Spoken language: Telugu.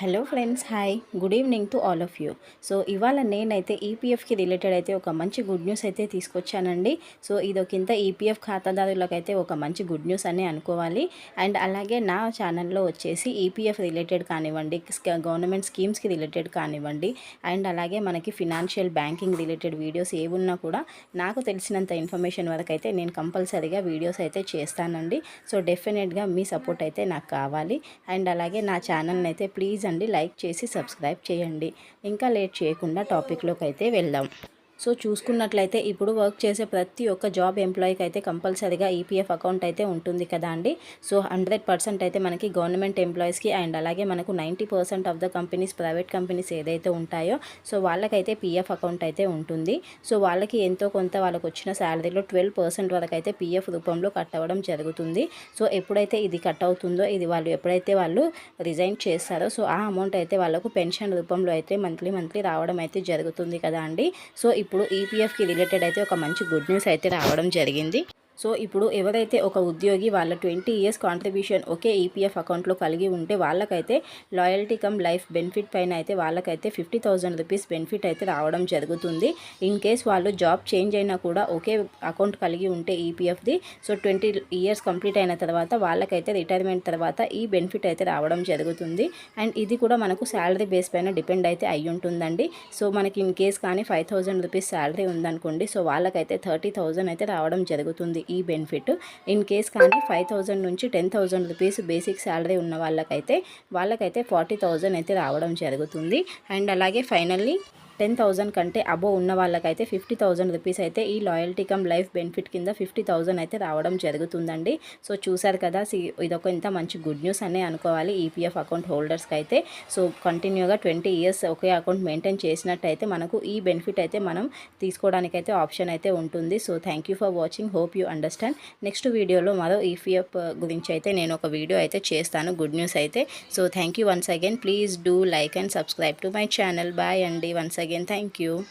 Hello friends hi good evening to all of you so ఇవాళ నేనైతే ఈపీఎఫ్కి రిలేటెడ్ అయితే ఒక మంచి గుడ్ న్యూస్ అయితే తీసుకొచ్చానండి. సో ఇదొకింత ఈపీఎఫ్ ఖాతాదారులకైతే ఒక మంచి గుడ్ న్యూస్ అని అనుకోవాలి. అండ్ అలాగే నా ఛానల్లో వచ్చేసి ఈపీఎఫ్ రిలేటెడ్ కానివ్వండి గవర్నమెంట్ స్కీమ్స్కి రిలేటెడ్ కానివ్వండి అండ్ అలాగే మనకి ఫినాన్షియల్ బ్యాంకింగ్ రిలేటెడ్ వీడియోస్ ఏమున్నా కూడా నాకు తెలిసినంత ఇన్ఫర్మేషన్ వరకు అయితే నేను కంపల్సరీగా వీడియోస్ అయితే చేస్తానండి. సో డెఫినెట్గా మీ సపోర్ట్ అయితే నాకు కావాలి. అండ్ అలాగే నా ఛానల్ని అయితే ప్లీజ్ అండి. లైక్ చేసి సబ్స్క్రైబ్ చేయండి. ఇంకా లేట్ చేయకుండా టాపిక్లోకి అయితే వెళ్దాం. సో చూసుకున్నట్లయితే ఇప్పుడు వర్క్ చేసే ప్రతి ఒక్క జాబ్ ఎంప్లాయీకి అయితే కంపల్సరీగా ఈపీఎఫ్ అకౌంట్ అయితే ఉంటుంది కదా అండి. సో హండ్రెడ్ పర్సెంట్ అయితే మనకి గవర్నమెంట్ ఎంప్లాయీస్కి అండ్ అలాగే మనకు ninety percent of the companies private companies ఏదైతే ఉంటాయో సో వాళ్ళకైతే పీఎఫ్ అకౌంట్ అయితే ఉంటుంది. సో వాళ్ళకి ఎంతో కొంత వాళ్ళకు వచ్చిన శాలరీలో ట్వెల్వ్ పర్సెంట్ వరకు అయితే పీఎఫ్ రూపంలో కట్ అవ్వడం జరుగుతుంది. సో ఎప్పుడైతే ఇది కట్ అవుతుందో ఇది వాళ్ళు ఎప్పుడైతే వాళ్ళు రిజైన్ చేస్తారో సో ఆ అమౌంట్ అయితే వాళ్ళకు పెన్షన్ రూపంలో అయితే మంత్లీ మంత్లీ రావడం అయితే జరుగుతుంది కదా అండి. సో ఇప్పుడు ఈపీఎఫ్కి రిలేటెడ్ అయితే ఒక మంచి గుడ్ న్యూస్ అయితే రావడం జరిగింది. సో ఇప్పుడు ఎవరైతే ఒక ఉద్యోగి వాళ్ళ ట్వంటీ ఇయర్స్ కాంట్రిబ్యూషన్ ఒకే ఈపీఎఫ్ అకౌంట్లో కలిగి ఉంటే వాళ్ళకైతే లాయల్టీ కమ్ లైఫ్ బెనిఫిట్ పైన అయితే వాళ్ళకైతే ఫిఫ్టీ థౌజండ్ రూపీస్ బెనిఫిట్ అయితే రావడం జరుగుతుంది. ఇన్ కేస్ వాళ్ళు జాబ్ చేంజ్ అయినా కూడా ఒకే అకౌంట్ కలిగి ఉంటే ఈపీఎఫ్ది సో ట్వంటీ ఇయర్స్ కంప్లీట్ అయిన తర్వాత వాళ్ళకైతే రిటైర్మెంట్ తర్వాత ఈ బెనిఫిట్ అయితే రావడం జరుగుతుంది. అండ్ ఇది కూడా మనకు శాలరీ బేస్ పైన డిపెండ్ అయితే అయి ఉంటుందండి. సో మనకి ఇన్ కేస్ కానీ ఫైవ్ థౌజండ్ రూపీస్ శాలరీ ఉందనుకోండి సో వాళ్ళకైతే థర్టీ థౌజండ్ అయితే రావడం జరుగుతుంది. ఈ బెనిఫిట్ ఇన్ కేస్ కానీ ఫైవ్ థౌజండ్ నుంచి ten thousand rupees basic salary ఉన్న వాళ్ళకైతే వాళ్ళకైతే ఫార్టీ థౌజండ్ అయితే రావడం జరుగుతుంది. అండ్ అలాగే ఫైనల్లీ టెన్ థౌజండ్ కంటే అబో ఉన్న వాళ్ళకైతే ఫిఫ్టీ థౌజండ్ రూపీస్ అయితే ఈ లాయల్టీ కమ్ లైఫ్ బెనిఫిట్ కింద ఫిఫ్టీ థౌజండ్ అయితే రావడం జరుగుతుందండి. సో చూసారు కదా ఇదొక ఇంత మంచి గుడ్ న్యూస్ అనే అనుకోవాలి ఈపీఎఫ్ అకౌంట్ హోల్డర్స్కి అయితే. సో కంటిన్యూగా ట్వంటీ ఇయర్స్ ఒకే అకౌంట్ మెయింటైన్ చేసినట్టయితే మనకు ఈ బెనిఫిట్ అయితే మనం తీసుకోవడానికైతే ఆప్షన్ అయితే ఉంటుంది. So thank you for watching. Hope you understand. Next వీడియోలో మరో ఈపీఎఫ్ గురించి అయితే నేను ఒక వీడియో అయితే చేస్తాను గుడ్ న్యూస్ అయితే. So thank you once again. Please do like and subscribe to my channel. Bye అండి. Once again. Again. Thank you